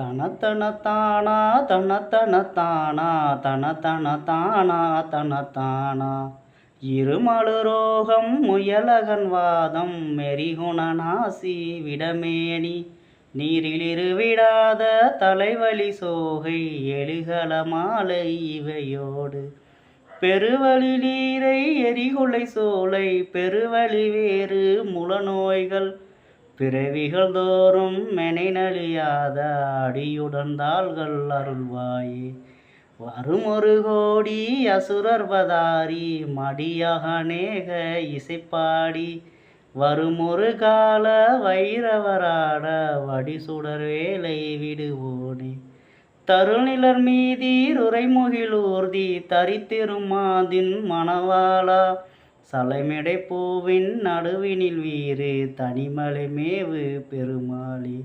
தனத்தனத்தானா தனத்தன தானா தனத்தன தானா தனத்தானா இருமலு ரோகம் முயலகன் வாதம் மெரிகுண நாசி விடமேனி. நீரிலிரு விடாத தலைவலி சோகை எழுகல மாலை இவையோடு. பெருவழி நீரை எரிகுலை சோலை பெருவழி வேறு முளநோய்கள் பிறவிகள் தோறும் மெனைநலியாத அடியுடன் தாள்கள் அருள்வாயே. வருமொரு கோடி அசுரர்வதாரி மடியாக அநேக இசைப்பாடி. வருமொரு கால வைரவராட வடிசுடர் வேலை விடுவோனே. தருநிலர் உரைமுகில் உரைமுகிலூர்தி தரித்திருமாதின் மணவாளா. சலைமெடை பூவின் நடுவினில் வீறு தனிமலை மேவு பெருமாளி.